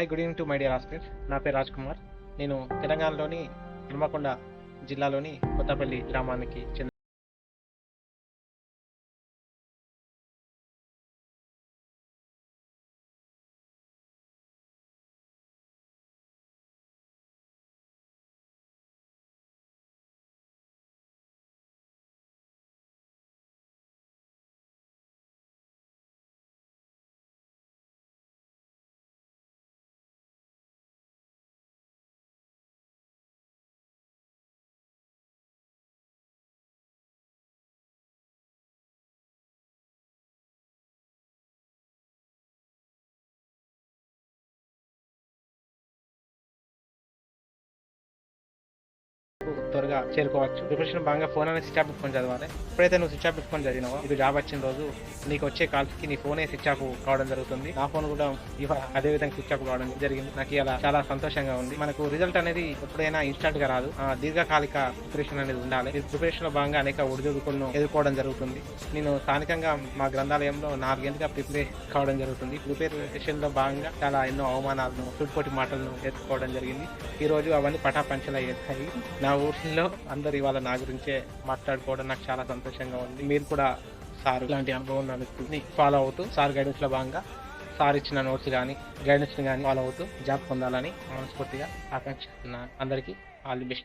Hi good evening to my dear Oscar నా పేరు రాజ్ కుమార్ నేను తెలంగాణలోని హనుమకొండ జిల్లాలోని కొత్తపల్లి గ్రామానికి చెందిన త్వరగా చేరుకోవచ్చు. ప్రిపరేషన్ బాగా ఫోన్ అనేది స్విచ్ ఆఫ్ పెట్టుకొని చదవాలి. ఎప్పుడైతే నువ్వు స్విచ్ ఆఫ్ పెట్టుకొని చదివినావో ఇది జాబ్ వచ్చిన రోజు నీకు వచ్చే కాల్స్కి నీ ఫోనే స్విచ్ ఆఫ్ కావడం జరుగుతుంది. నా ఫోన్ కూడా అదే విధంగా స్విచ్ ఆఫ్ కావడం జరిగింది. నాకు ఇలా చాలా సంతోషంగా ఉంది. మనకు రిజల్ట్ అనేది ఎప్పుడైనా ఇన్స్టాంట్గా రాదు. ఆ, దీర్ఘకాలిక ప్రిపరేషన్ అనేది ఉండాలి. ఈ ప్రిపరేషన్లో భాగంగా అనేక ఒడిదుడుకులను ఎదుర్కోవడం జరుగుతుంది. నేను స్థానికంగా మా గ్రంథాలయంలో నాలుగేళ్ళుగా ప్రిపేర్ కావడం జరుగుతుంది. ప్రిపరేషన్లో భాగంగా చాలా ఎన్నో అవమానాలను చుట్టుపోటి మాటలను ఎదుర్కోవడం జరిగింది. ఈ రోజు అవన్నీ పటాపంచలయ్యాయి. నా ఊర్లో అందరు ఇవాళ నా గురించే మాట్లాడుకోవడం నాకు చాలా సంతోషంగా ఉంది. మీరు కూడా సార్ ఇలాంటి అనుభవం వ్యక్తిని ఫాలో అవుతూ సార్ గైడెన్స్లో భాగంగా సార్ ఇచ్చిన నోట్స్ కానీ గైడెన్స్ కానీ ఫాలో అవుతూ జాబ్ పొందాలని మనస్ఫూర్తిగా ఆకాంక్షిస్తున్నాను. అందరికీ ఆల్ ది బెస్ట్